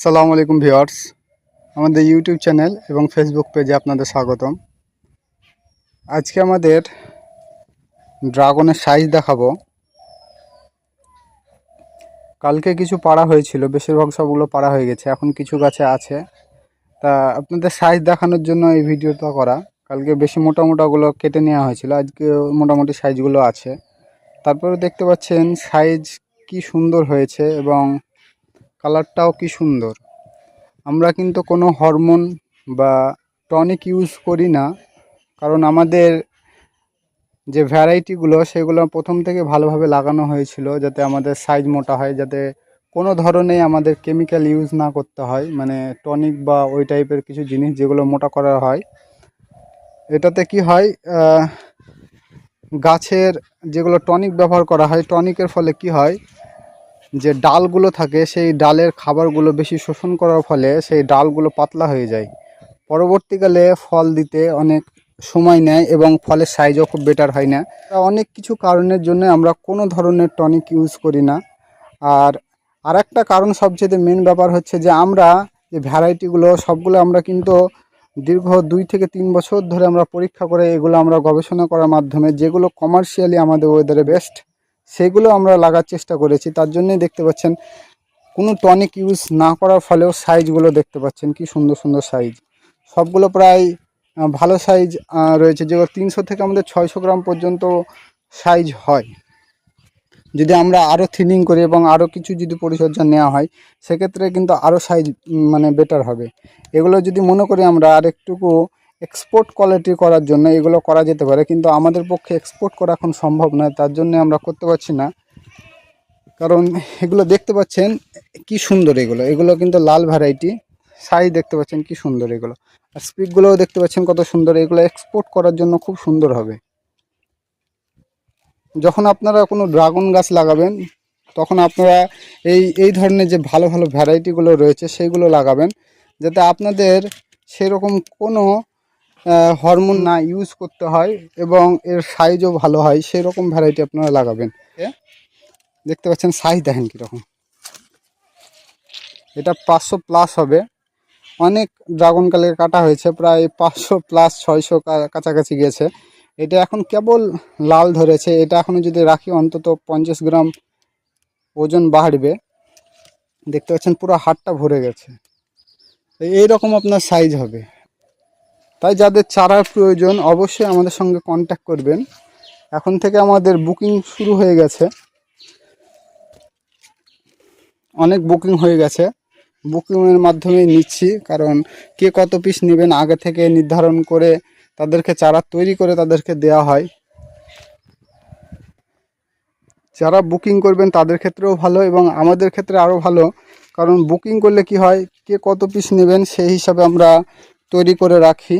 সালামু আলাইকুম ভিউয়ার্স। আমাদের ইউটিউব চ্যানেল এবং ফেসবুক পেজে আপনাদের স্বাগতম। আজকে আমাদের ড্রাগনের সাইজ দেখাবো। কালকে কিছু পাড়া হয়েছিল, বেশিরভাগ সবগুলো পাড়া হয়ে গেছে, এখন কিছু গাছে আছে। তা আপনাদের সাইজ দেখানোর জন্য এই ভিডিওটা করা। কালকে বেশি মোটা মোটাগুলো কেটে নেওয়া হয়েছিল, আজকে মোটামুটি সাইজগুলো আছে। তারপরে দেখতে পাচ্ছেন সাইজ কি সুন্দর হয়েছে এবং কালারটাও কি সুন্দর। আমরা কিন্তু কোনো হরমোন বা টনিক ইউজ করি না, কারণ আমাদের যে ভ্যারাইটিগুলো সেগুলো প্রথম থেকে ভালোভাবে লাগানো হয়েছিল যাতে আমাদের সাইজ মোটা হয়, যাতে কোনো ধরনের আমাদের কেমিক্যাল ইউজ না করতে হয় মানে টনিক বা ওই টাইপের কিছু জিনিস যেগুলো মোটা করা হয়। এটাতে কি হয় গাছের যেগুলো টনিক ব্যবহার করা হয় টনিকের ফলে কি হয় যে ডালগুলো থাকে, সেই ডালের খাবারগুলো বেশি শোষণ করার ফলে সেই ডালগুলো পাতলা হয়ে যায়। পরবর্তীকালে ফল দিতে অনেক সময় নেয় এবং ফলের সাইজও খুব বেটার হয় না। অনেক কিছু কারণের জন্য আমরা কোনো ধরনের টনিক ইউজ করি না। আর আরেকটা কারণ সবচেয়ে মেন ব্যাপার হচ্ছে যে আমরা যে ভ্যারাইটিগুলো সবগুলো আমরা কিন্তু দীর্ঘ দুই থেকে তিন বছর ধরে আমরা পরীক্ষা করে এগুলো আমরা গবেষণা করার মাধ্যমে, যেগুলো কমার্শিয়ালি আমাদের ওয়েদারে বেস্ট সেগুলো আমরা লাগার চেষ্টা করেছি। তার জন্যই দেখতে পাচ্ছেন, কোনো টনিক ইউজ না করার ফলেও সাইজগুলো দেখতে পাচ্ছেন, কি সুন্দর সুন্দর সাইজ সবগুলো প্রায় ভালো সাইজ রয়েছে। যেগুলো তিনশো থেকে আমাদের ছয়শো গ্রাম পর্যন্ত সাইজ হয়। যদি আমরা আরও থিনিং করি এবং আরও কিছু যদি পরিচর্যা নেওয়া হয়, সেক্ষেত্রে কিন্তু আরও সাইজ মানে বেটার হবে। এগুলো যদি মনে করি আমরা আরেকটুকু এক্সপোর্ট কোয়ালিটি করার জন্য এগুলো করা যেতে পারে, কিন্তু আমাদের পক্ষে এক্সপোর্ট করা এখন সম্ভব নয়, তার জন্য আমরা করতে পারছি না। কারণ এগুলো দেখতে পাচ্ছেন কি সুন্দর এগুলো এগুলো কিন্তু লাল ভ্যারাইটি সাইজ দেখতে পাচ্ছেন কি সুন্দর এগুলো। আর স্পিকগুলোও দেখতে পাচ্ছেন কত সুন্দর, এগুলো এক্সপোর্ট করার জন্য খুব সুন্দর হবে। যখন আপনারা কোনো ড্রাগন গাছ লাগাবেন, তখন আপনারা এই এই ধরনের যে ভালো ভালো ভ্যারাইটিগুলো রয়েছে সেইগুলো লাগাবেন, যাতে আপনাদের সেরকম কোনো হরমোন না ইউজ করতে হয় এবং এর সাইজও ভালো হয় সেই রকম ভ্যারাইটি আপনারা লাগাবেন। দেখতে পাচ্ছেন সাইজ দেখেন কীরকম। এটা পাঁচশো প্লাস হবে। অনেক ড্রাগন কালের কাটা হয়েছে প্রায় পাঁচশো প্লাস ছয়শো কাছাকাছি গেছে এটা এখন কেবল লাল ধরেছে। এটা এখনও যদি রাখি অন্তত পঞ্চাশ গ্রাম ওজন বাড়বে। দেখতে পাচ্ছেন পুরো হাটটা ভরে গেছে। এই রকম আপনার সাইজ হবে। তাই যাদের চারার প্রয়োজন অবশ্যই আমাদের সঙ্গে কন্ট্যাক্ট করবেন। এখন থেকে আমাদের বুকিং শুরু হয়ে গেছে। অনেক বুকিং হয়ে গেছে। বুকিংয়ের মাধ্যমে নিচ্ছি, কারণ কে কত পিস নেবেন আগে থেকে নির্ধারণ করে তাদেরকে চারা তৈরি করে তাদেরকে দেওয়া হয়। যারা বুকিং করবেন তাদের ক্ষেত্রেও ভালো এবং আমাদের ক্ষেত্রে আরও ভালো। কারণ বুকিং করলে কি হয়, কে কত পিস নেবেন সেই হিসাবে আমরা তৈরি করে রাখি।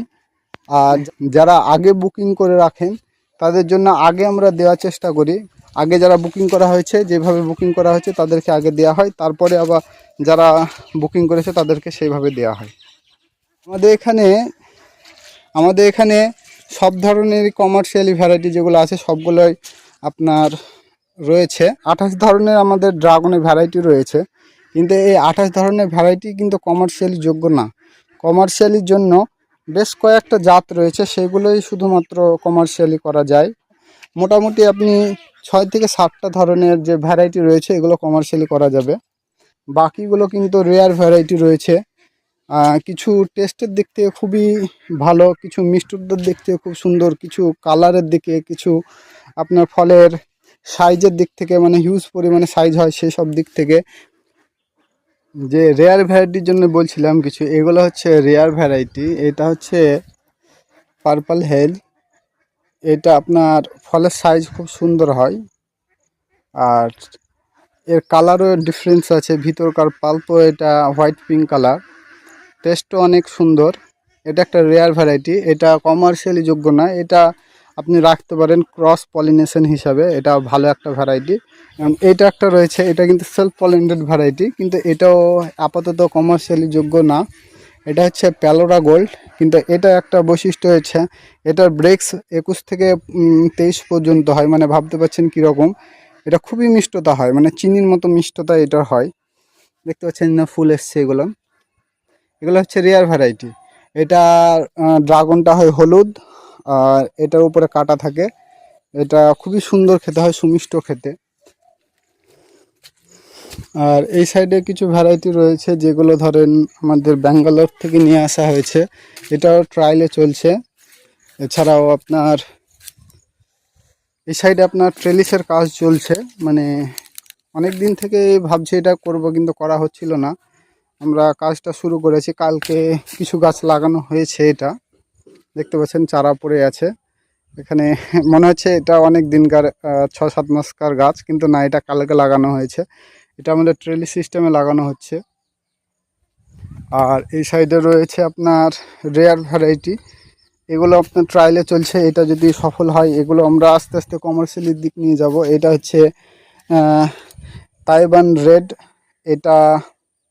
আর যারা আগে বুকিং করে রাখেন তাদের জন্য আগে আমরা দেওয়ার চেষ্টা করি। আগে যারা বুকিং করা হয়েছে যেভাবে বুকিং করা হয়েছে তাদেরকে আগে দেওয়া হয়। তারপরে আবার যারা বুকিং করেছে তাদেরকে সেইভাবে দেওয়া হয়। আমাদের এখানে আমাদের এখানে সব ধরনের কমার্শিয়ালি ভ্যারাইটি যেগুলো আছে সবগুলোই আপনার রয়েছে। আঠাশ ধরনের আমাদের ড্রাগনের ভ্যারাইটি রয়েছে। কিন্তু এই আঠাশ ধরনের ভ্যারাইটি কিন্তু কমার্শিয়ালি যোগ্য না। কমার্শিয়ালির জন্য বেশ কয়েকটা জাত রয়েছে, সেগুলোই শুধুমাত্র কমার্শিয়ালি করা যায়। মোটামুটি আপনি ছয় থেকে সাতটা ধরনের যে ভ্যারাইটি রয়েছে, এগুলো কমার্শিয়ালি করা যাবে। বাকিগুলো কিন্তু রেয়ার ভ্যারাইটি রয়েছে। কিছু টেস্টের দিক থেকে খুবই ভালো, কিছু মিষ্টদের দিক থেকে খুব সুন্দর, কিছু কালারের দিকে, কিছু আপনার ফলের সাইজের দিক থেকে মানে হিউজ পরিমাণে সাইজ হয় সেই সব দিক থেকে। যে রেয়ার ভ্যারাইটির জন্য বলছিলাম কিছু, এগুলো হচ্ছে রেয়ার ভ্যারাইটি এটা হচ্ছে পার্পল হেল এটা আপনার ফলের সাইজ খুব সুন্দর হয়, আর এর কালারও ডিফারেন্স আছে, ভিতরকার পাল্পও এটা হোয়াইট পিঙ্ক কালার টেস্টও অনেক সুন্দর, এটা একটা রেয়ার ভ্যারাইটি এটা কমার্শিয়ালি যোগ্য না, এটা আপনি রাখতে পারেন ক্রস পলিনেশন হিসাবে, এটা ভালো একটা ভ্যারাইটি এবং এটা একটা রয়েছে, এটা কিন্তু সেলফ পলিনেটেড ভ্যারাইটি কিন্তু এটাও আপাতত কমার্শিয়ালি যোগ্য না। এটা হচ্ছে প্যালোরা গোল্ড, কিন্তু এটা একটা বৈশিষ্ট্য হচ্ছে, এটার ব্রেক্স একুশ থেকে তেইশ পর্যন্ত হয় মানে ভাবতে পারছেন কীরকম। এটা খুবই মিষ্টতা হয় মানে চিনির মতো মিষ্টতা এটার হয়। দেখতে পাচ্ছেন না, ফুল এসছে এগুলো। এগুলো হচ্ছে রেয়ার ভ্যারাইটি এটা ড্রাগনটা হয় হলুদ আর এটার উপরে কাটা থাকে। এটা খুবই সুন্দর খেতে হয়, সুমিষ্ট খেতে। আর এই সাইডে কিছু ভ্যারাইটি রয়েছে যেগুলো ধরেন আমাদের ব্যাঙ্গালোর থেকে নিয়ে আসা হয়েছে। এটাও ট্রায়ালে চলছে। এছাড়াও আপনার এই সাইডে আপনার ট্রেলিসের কাজ চলছে। মানে অনেক দিন থেকে ভাবছি এটা করব কিন্তু করা হচ্ছিল না। আমরা কাজটা শুরু করেছি। কালকে কিছু গাছ লাগানো হয়েছে এটা। দেখতে পাচ্ছেন চারা পড়ে আছে। এখানে মনে হচ্ছে এটা অনেক দিনকার ছ সাত মাসকার গাছ, কিন্তু না, এটা কালকে লাগানো হয়েছে। এটা আমাদের ট্রেলি সিস্টেমে লাগানো হচ্ছে। আর এই সাইডে রয়েছে আপনার রেয়ার ভ্যারাইটি। এগুলো আপনার ট্রায়ালে চলছে, এটা যদি সফল হয়, এগুলো আমরা আস্তে আস্তে কমার্শিয়ালির দিক নিয়ে যাব। এটা হচ্ছে তাইবান রেড এটা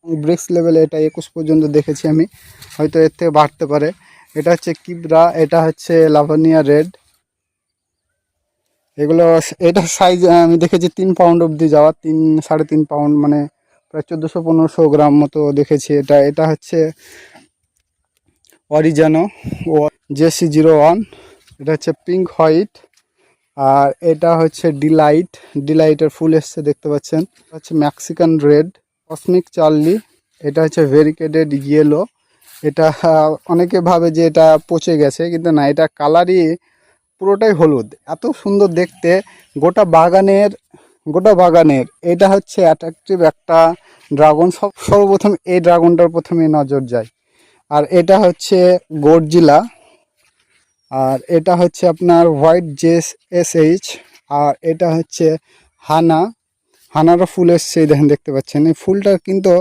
ব্রিক্স লেভেলে এটা একুশ পর্যন্ত দেখেছি আমি। হয়তো এর থেকে বাড়তে পারে। এটা হচ্ছে কিবরা, এটা হচ্ছে লাভানিয়া রেড। এগুলো এটা সাইজ আমি দেখেছি তিন পাউন্ড অবধি যাওয়া, তিন, সাড়ে তিন পাউন্ড মানে প্রায় চোদ্দোশো পনেরোশো গ্রাম মতো দেখেছি এটা। এটা হচ্ছে অরিজানো ও জেসি জিরো ওয়ান এটা হচ্ছে পিঙ্ক হোয়াইট আর এটা হচ্ছে ডিলাইট ডিলাইটের ফুল এসছে, দেখতে পাচ্ছেন। এটা হচ্ছে ম্যাক্সিকান রেড কসমিক চার্লি এটা হচ্ছে ভেরিকেটেড ইয়েলো এটা অনেকে ভাবে যে এটা পচে গেছে, কিন্তু না, এটা কালারই পুরোটাই হলুদ। এত সুন্দর দেখতে, গোটা বাগানের গোটা বাগানের। এটা হচ্ছে অ্যাট্রাকটিভ একটা ড্রাগন সব, সর্বপ্রথম এই ড্রাগনটার প্রথমে নজর যায়। আর এটা হচ্ছে গর্জিলা আর এটা হচ্ছে আপনার হোয়াইট জেস এস এইচ আর এটা হচ্ছে হানা হানারও ফুল এসছে দেখেন, দেখতে পাচ্ছেন। এই ফুলটার কিন্তু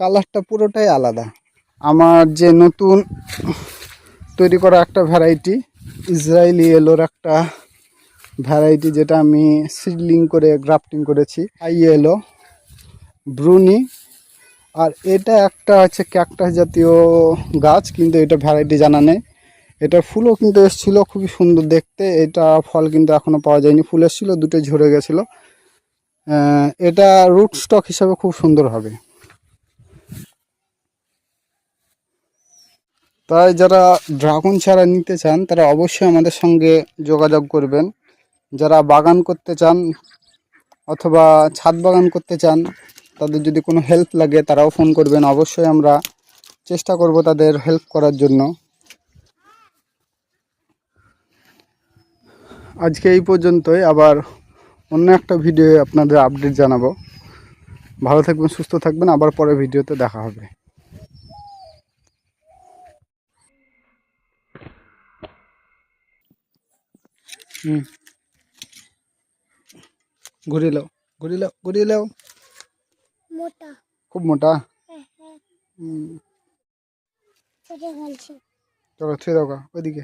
কালারটা পুরোটাই আলাদা। আমার যে নতুন তৈরি করা একটা ভ্যারাইটি ইসরায়েলি এলোর একটা ভ্যারাইটি যেটা আমি সিডলিং করে গ্রাফটিং করেছি আই এলো ব্রুনি। আর এটা একটা হচ্ছে ক্যাকটাস জাতীয় গাছ, কিন্তু এটা ভ্যারাইটি জানা নেই। এটা ফুলও কিন্তু এসেছিল, খুবই সুন্দর দেখতে। এটা ফল কিন্তু এখনও পাওয়া যায়নি। ফুল এসেছিল, দুটো ঝরে গেছিল। এটা রুট স্টক হিসাবে খুব সুন্দর হবে। তাই যারা ড্রাগন চারা নিতে চান, তারা অবশ্যই আমাদের সঙ্গে যোগাযোগ করবেন। যারা বাগান করতে চান অথবা ছাদ বাগান করতে চান, তাদের যদি কোনো হেল্প লাগে, তারাও ফোন করবেন। অবশ্যই আমরা চেষ্টা করব তাদের হেল্প করার জন্য। আজকে এই পর্যন্তই। আবার অন্য একটা ভিডিও আপনাদের আপডেট জানাব। ভালো থাকবেন, সুস্থ থাকবেন। আবার পরের ভিডিওতে দেখা হবে। হুম। ঘুরিয়ে লাও ঘুরিয়ে লাও ঘুরিয়ে লাও মোটা। খুব মোটা। হ্যাঁ হ্যাঁ। হুম। চলো ছুঁয়ে দাও ওইদিকে।